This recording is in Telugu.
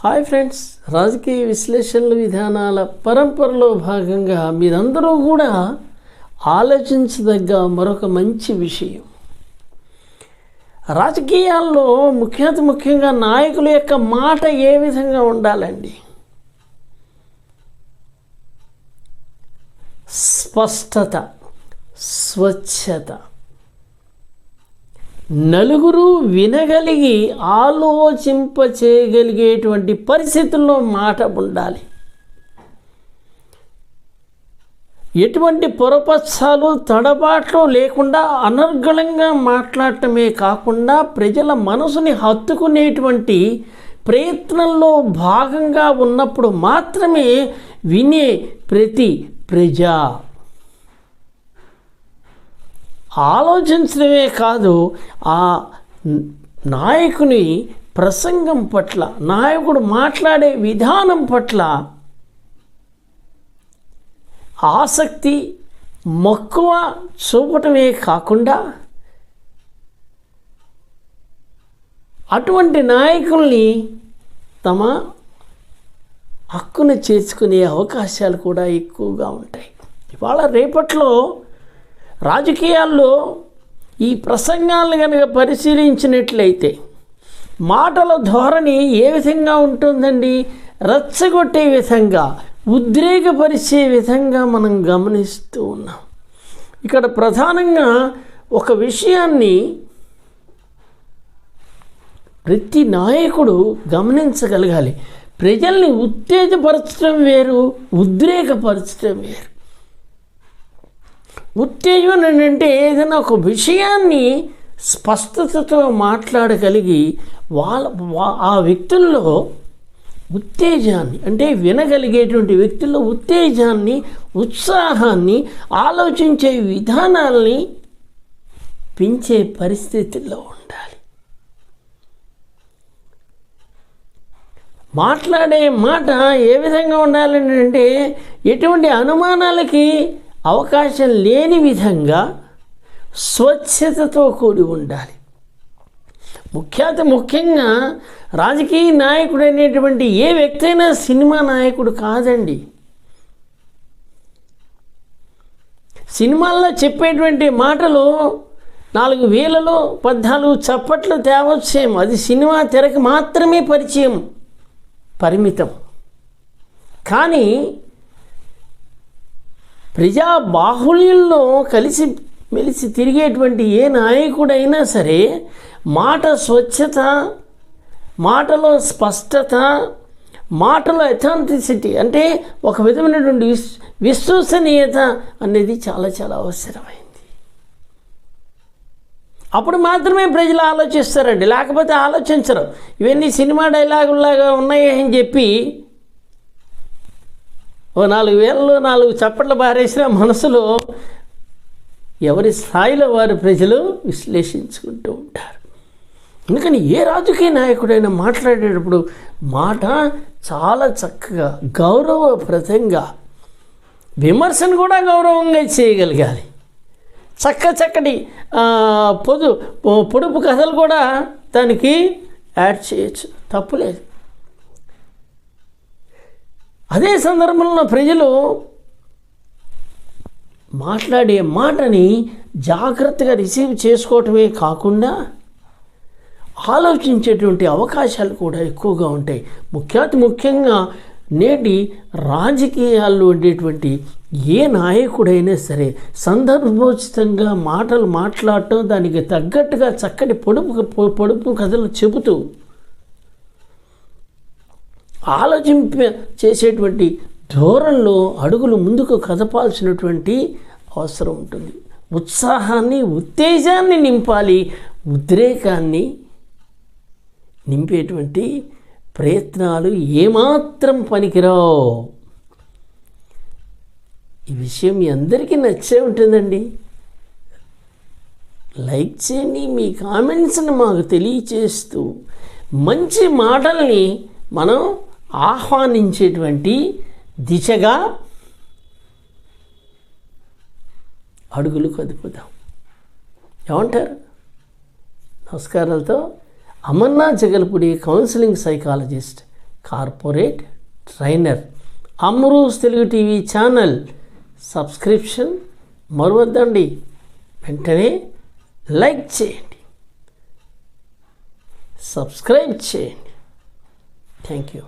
హాయ్ ఫ్రెండ్స్ రాజకీయ విశ్లేషణల విధానాల పరంపరలో భాగంగా మీరందరూ కూడా ఆలోచించదగ్గ మరొక మంచి విషయం. రాజకీయాల్లో ముఖ్యత ముఖ్యంగా నాయకుల యొక్క మాట ఏ విధంగా ఉండాలండి? స్పష్టత స్వచ్ఛత. నలుగురు వినగలిగి ఆలోచింప చేయగలిగేటువంటి పరిస్థితుల్లో మాట ఉండాలి. ఎటువంటి పొరపచ్చాలు తడబాట్లు లేకుండా అనర్గళంగా మాట్లాడటమే కాకుండా ప్రజల మనసుని హత్తుకునేటువంటి ప్రయత్నంలో భాగంగా ఉన్నప్పుడు మాత్రమే వినే ప్రతి ప్రజ. ఆలోచించడమే కాదు ఆ నాయకుని ప్రసంగం పట్ల నాయకుడు మాట్లాడే విధానం పట్ల ఆసక్తి మక్కువ చూపటమే కాకుండా అటువంటి నాయకుల్ని తమ హక్కును చేర్చుకునే అవకాశాలు కూడా ఎక్కువగా ఉంటాయి. ఇవాళ రేపట్లో రాజకీయాల్లో ఈ ప్రసంగాలను కనుక పరిశీలించినట్లయితే మాటల ధోరణి ఏ విధంగా ఉంటుందండి? రచ్చగొట్టే విధంగా ఉద్రేకపరిచే విధంగా మనం గమనిస్తూ ఉన్నాం. ఇక్కడ ప్రధానంగా ఒక విషయాన్ని ప్రతి నాయకుడు గమనించగలగాలి. ప్రజల్ని ఉత్తేజపరచడం వేరు ఉద్రేకపరచడం వేరు. ఉత్తేజం అంటే ఏదైనా ఒక విషయాన్ని స్పష్టతతో మాట్లాడగలిగి వాళ్ళ ఆ వ్యక్తుల్లో ఉత్తేజాన్ని అంటే వినగలిగేటువంటి వ్యక్తుల్లో ఉత్తేజాన్ని ఉత్సాహాన్ని ఆలోచించే విధానాల్ని పెంచే పరిస్థితుల్లో ఉండాలి. మాట్లాడే మాట ఏ విధంగా ఉండాలని అంటే ఎటువంటి అనుమానాలకి అవకాశం లేని విధంగా స్వచ్ఛతతో కూడి ఉండాలి. ముఖ్యత ముఖ్యంగా రాజకీయ నాయకుడు అనేటువంటి ఏ వ్యక్తి అయినా సినిమా నాయకుడు కాదండి. సినిమాల్లో చెప్పేటువంటి మాటలు నాలుగు వేలలో పద్నాలుగు చప్పట్లు తేవచ్చేం. అది సినిమా తెరకి మాత్రమే పరిచయం పరిమితం. కానీ ప్రజా బాహుళ్యంలో కలిసి మెలిసి తిరిగేటువంటి ఏ నాయకుడైనా సరే మాట స్వచ్ఛత మాటలో స్పష్టత మాటలో అథాంటిసిటీ అంటే ఒక విధమైనటువంటి విస్ విశ్వసనీయత అనేది చాలా చాలా అవసరమైంది. అప్పుడు మాత్రమే ప్రజలు ఆలోచిస్తారండి. లేకపోతే ఆలోచించరు. ఇవన్నీ సినిమా డైలాగుల్లాగా ఉన్నాయి అని చెప్పి ఓ నాలుగు వేలలో నాలుగు చప్పట్లు బారేసిన మనసులో ఎవరి స్థాయిలో వారు ప్రజలు విశ్లేషించుకుంటూ ఉంటారు. అందుకని ఏ రాజకీయ నాయకుడైనా మాట్లాడేటప్పుడు మాట చాలా చక్కగా గౌరవప్రదంగా విమర్శను కూడా గౌరవంగా చేయగలగాలి. చక్క చక్కటి పొదు పొడుపు కథలు కూడా దానికి యాడ్ చేయొచ్చు. తప్పులేదు అదే సందర్భంలో ప్రజలు మాట్లాడే మాటని జాగ్రత్తగా రిసీవ్ చేసుకోవటమే కాకుండా ఆలోచించేటువంటి అవకాశాలు కూడా ఎక్కువగా ఉంటాయి. ముఖ్యాతి ముఖ్యంగా నేటి రాజకీయాల్లో ఉండేటువంటి ఏ నాయకుడైనా సరే సందర్భోచితంగా మాటలు మాట్లాడటం దానికి తగ్గట్టుగా చక్కటి పొడుపు పొడుపు కథలు చెబుతూ ఆలోచింప చేసేటువంటి ధోరణిలో అడుగులు ముందుకు కదపాల్సినటువంటి అవసరం ఉంటుంది. ఉత్సాహాన్ని ఉత్తేజాన్ని నింపాలి ఉద్రేకాన్ని నింపేటువంటి ప్రయత్నాలు ఏమాత్రం పనికిరావు. ఈ విషయం మీ అందరికీ నచ్చే ఉంటుందండి. లైక్ చేయండి మీ కామెంట్స్ని మాకు తెలియచేస్తూ మంచి మాటల్ని మనం ఆహ్వానించేటువంటి దిశగా అడుగులు కదుపుదాం. ఏమంటారు? నమస్కారాలతో Amarnath Jagalpudi counselling psychologist corporate trainer Amrus Telugu TV channel subscription మరువద్దండి. వెంటనే లైక్ చేయండి. సబ్స్క్రైబ్ చేయండి. Thank you.